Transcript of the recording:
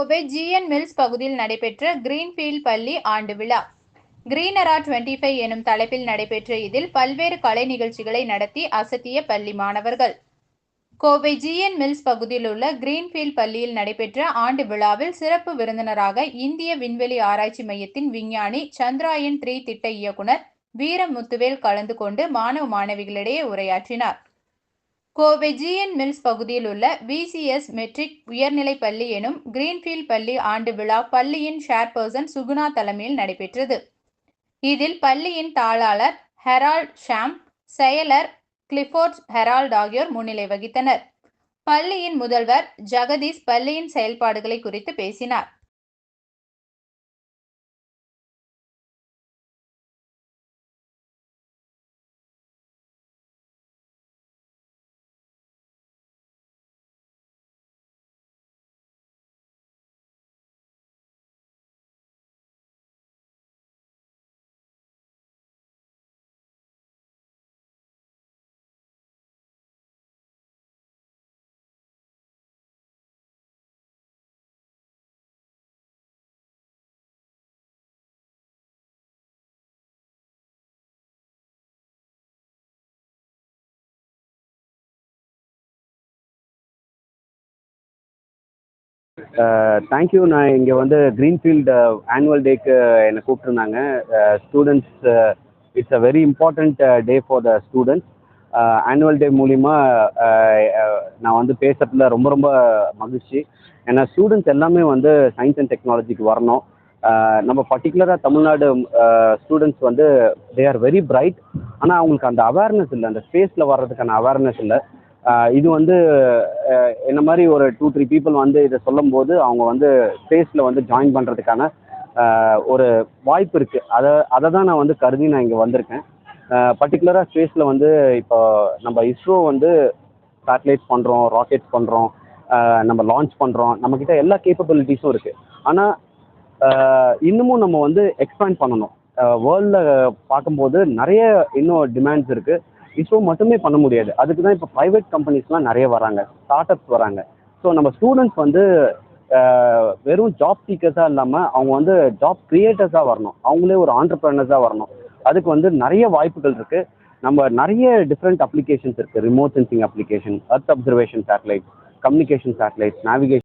Kovai GN mills பகுதியில் நடைபெற்ற Greenfield பள்ளி ஆண்டு விழா. கிரீனரா 25 ஃபைவ் எனும் தலைப்பில் நடைபெற்ற இதில் பல்வேறு கலை நிகழ்ச்சிகளை நடத்தி அசத்திய பள்ளி மாணவர்கள். கோவை ஜிஎன் மில்ஸ் பகுதியில் உள்ள கிரீன்ஃபீல்ட் பள்ளியில் நடைபெற்ற ஆண்டு விழாவில் சிறப்பு விருந்தினராக இந்திய விண்வெளி ஆராய்ச்சி மையத்தின் விஞ்ஞானி சந்திராயன் த்ரீ திட்ட இயக்குனர் வீரமுத்துவேல் கலந்து கொண்டு மாணவ மாணவிகளிடையே உரையாற்றினார். கோவை ஜிஎன் மில்ஸ் பகுதியில் உள்ள விசிஎஸ் மெட்ரிக் உயர்நிலைப் பள்ளி எனும் கிரீன்ஃபீல்ட் பள்ளி ஆண்டு விழா பள்ளியின் ஷேர்பர்சன் சுகுணா தலைமையில் நடைபெற்றது. இதில் பள்ளியின் தாளாளர் ஹெரால்ட் ஷாம் செயலர் கிளிஃபோர்ட் ஹெரால்ட் ஆகியோர் முன்னிலை வகித்தனர். பள்ளியின் முதல்வர் ஜெகதீஷ் பள்ளியின் செயல்பாடுகளை குறித்து பேசினார். Uh, தேங்க்யூ நான் இங்கே வந்து க்ரீன்ஃபீல்டு ஆனுவல் டேக்கு என்னை கூப்பிட்ருந்தாங்க students it's a very important day for the students annual day மூலிமா நான் வந்து பேசுகிறதுல ரொம்ப ரொம்ப மகிழ்ச்சி. ஏன்னா ஸ்டூடெண்ட்ஸ் எல்லாமே வந்து சயின்ஸ் அண்ட் டெக்னாலஜிக்கு வரணும். Uh, நம்ம பர்டிகுலராக தமிழ்நாடு uh, ஸ்டூடெண்ட்ஸ் வந்து தே ஆர் வெரி பிரைட் ஆனால் அவங்களுக்கு அந்த அவேர்னஸ் இல்லை. அந்த ஸ்பேஸில் வர்றதுக்கான அவேர்னஸ் இல்லை. இது வந்து என்ன மாதிரி ஒரு டூ த்ரீ பீப்புள் வந்து இதை சொல்லும்போது அவங்க வந்து ஸ்பேஸில் வந்து ஜாயின் பண்ணுறதுக்கான ஒரு வாய்ப்பு இருக்குது அதை அதை தான் நான் வந்து கருதி நான் இங்கே வந்திருக்கேன். பர்டிகுலராக ஸ்பேஸில் வந்து இப்போ நம்ம இஸ்ரோ வந்து சேட்டலைட்ஸ் பண்ணுறோம் ராக்கெட்ஸ் பண்ணுறோம் நம்ம லான்ச் பண்ணுறோம் நம்மக்கிட்ட எல்லா கேப்பபிலிட்டிஸும் இருக்குது ஆனால் இன்னமும் நம்ம வந்து எக்ஸ்பேண்ட் பண்ணணும். வேர்ல்டில் பார்க்கும்போது நிறைய இன்னும் டிமாண்ட்ஸ் இருக்குது இஸ்ரோ மட்டுமே பண்ண முடியாது. அதுக்கு தான் இப்போ ப்ரைவேட் கம்பெனிஸ்லாம் நிறைய வராங்க. ஸ்டார்ட் அப்ஸ் வராங்க. ஸோ நம்ம ஸ்டூடெண்ட்ஸ் வந்து வெறும் ஜாப் சீக்கர்ஸாக இல்லாமல் அவங்க வந்து ஜாப் கிரியேட்டர்ஸாக வரணும். அவங்களே ஒரு ஆண்டர்பிரனர்ஸாக வரணும். அதுக்கு வந்து நிறைய வாய்ப்புகள் இருக்குது நம்ம நிறைய டிஃப்ரெண்ட் அப்ளிகேஷன்ஸ் இருக்குது remote sensing application earth observation satellite communication satellite navigation